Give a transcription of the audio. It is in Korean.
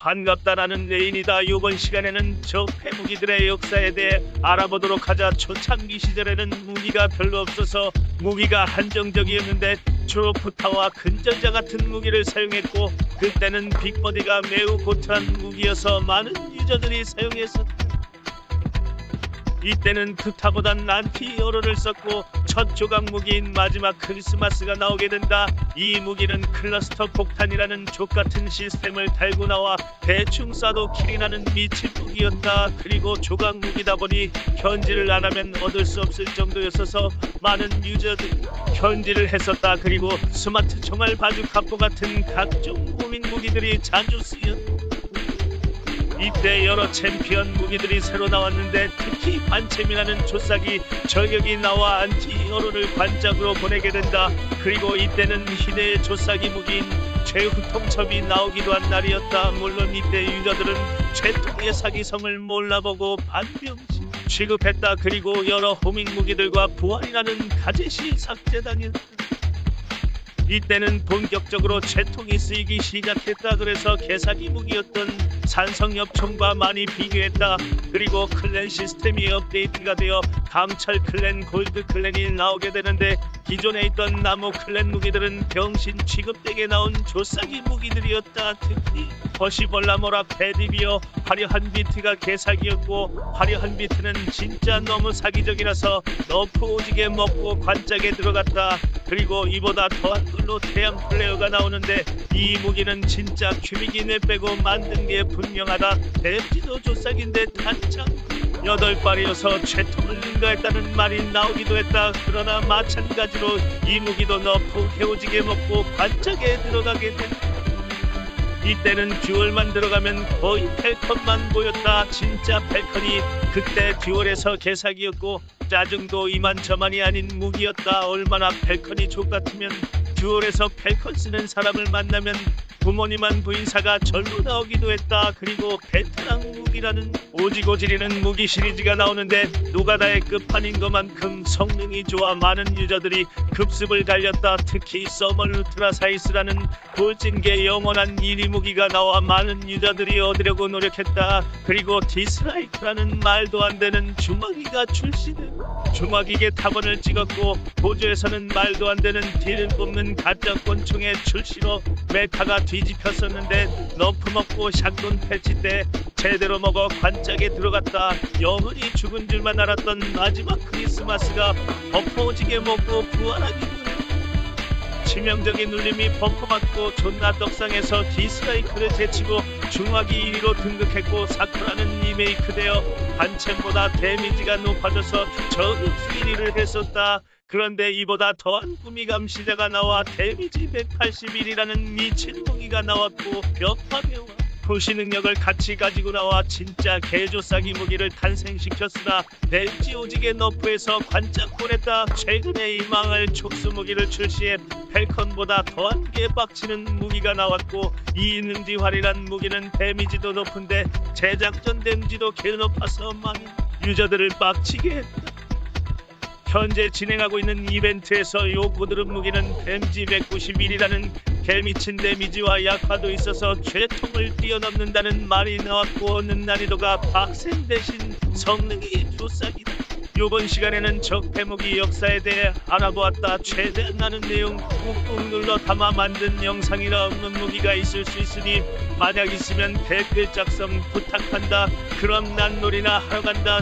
반갑다라는 레인이다. 이번 시간에는 저 패무기들의 역사에 대해 알아보도록 하자. 초창기 시절에는 무기가 별로 없어서 무기가 한정적이었는데 주로 푸타와 근전자 같은 무기를 사용했고 그때는 빅버디가 매우 고트한 무기여서 많은 유저들이 사용했었다. 이때는 푸타보단 안티어로를 썼고 첫 조각 무기인 마지막 크리스마스가 나오게 된다. 이 무기는 클러스터 폭탄이라는 족같은 시스템을 달고 나와 대충 쏴도 킬이 나는 미친 무기였다. 그리고 조각 무기다 보니 현질을 안 하면 얻을 수 없을 정도였어서 많은 유저들이 현질을 했었다. 그리고 스마트 총알 바주 갑보 같은 각종 고민 무기들이 자주 쓰였다. 이때 여러 챔피언 무기들이 새로 나왔는데 특히 반챔이라는 조싹이 저격이 나와 안티어로를 관짝으로 보내게 된다. 그리고 이때는 희대의 조싹이 무기인 최후통첩이 나오기도 한 날이었다. 물론 이때 유저들은 최통의 사기성을 몰라보고 반병신 취급했다. 그리고 여러 호밍 무기들과 부활이라는 가젯이 삭제당했다. 이때는 본격적으로 채통이 쓰이기 시작했다. 그래서 개사기 무기였던 산성엽총과 많이 비교했다. 그리고 클랜 시스템이 업데이트가 되어 강철 클랜, 골드 클랜이 나오게 되는데 기존에 있던 나무 클랜 무기들은 병신 취급되게 나온 조싸기 무기들이었다. 특히 버시벌라모라 페디비어 화려한 비트가 개사기였고 화려한 비트는 진짜 너무 사기적이라서 너프 오지게 먹고 관짝에 들어갔다. 그리고 이보다 더한 걸로 태양 플레이어가 나오는데 이 무기는 진짜 큐빅인을 빼고 만든 게 분명하다. 댐지도 조싹인데 단창 여덟 발이어서 최통을 능가했다는 말이 나오기도 했다. 그러나 마찬가지로 이 무기도 너프 해오지게 먹고 관짝에 들어가게 된다. 이때는 듀얼만 들어가면 거의 펠컨만 보였다. 진짜 펠컨이 그때 듀얼에서 개사기였고 짜증도 이만저만이 아닌 무기였다. 얼마나 펠컨이 족같으면 듀얼에서 펠컨 쓰는 사람을 만나면 부모님한 부인사가 절로 나오기도 했다. 그리고 베테랑 무기라는 오지고 지리는 무기 시리즈가 나오는데 누가다의 끝판인 것만큼 성능이 좋아 많은 유저들이 급습을 갈렸다. 특히 서멀 루트라 사이스라는 돌진계 영원한 1위 무기가 나와 많은 유저들이 얻으려고 노력했다. 그리고 디스라이크라는 말도 안 되는 주먹이가 출시된 주먹이게 타건을 찍었고 보조에서는 말도 안 되는 딜을 뽑는 가짜 권총의 출시로 메타가 뒤집혔었는데 너프 먹고 샷건 패치 때 제대로 먹어 관짝에 들어갔다 영원히 죽은 줄만 알았던 마지막 크리스마스가 엎어지게 먹고 부활하기 치명적인 눌림이 벙커 맞고 존나 떡상해서 디스라이크를 제치고 중화기 1위로 등극했고 사쿠라는 리메이크 되어 반챔보다 데미지가 높아져서 저격수 1위를 했었다. 그런데 이보다 더한 꿈이 감시자가 나와 데미지 181이라는 미친 무기가 나왔고 벽화배와 표시 능력을 같이 가지고 나와 진짜 개조싸기 무기를 탄생시켰으나 벨지 오지게 너프에서 관짝 보냈다. 최근에 이 망할 촉수 무기를 출시해 펠컨보다 더한 게 빡치는 무기가 나왔고 이 능지활이란 무기는 데미지도 높은데 제작전 데미지도 개 높아서 많은 유저들을 빡치게 했다 현재 진행하고 있는 이벤트에서 요 고드름 무기는 댐지 191이라는 개미친 데미지와 약화도 있어서 최통을 뛰어넘는다는 말이 나왔고 얻는 난이도가 박센 대신 성능이 조싹이다. 요번 시간에는 적폐무기 역사에 대해 알아보았다. 최대한 많은 내용 꾹꾹 눌러 담아 만든 영상이라 없는 무기가 있을 수 있으니 만약 있으면 댓글 작성 부탁한다. 그럼 난 놀이나 하러 간다.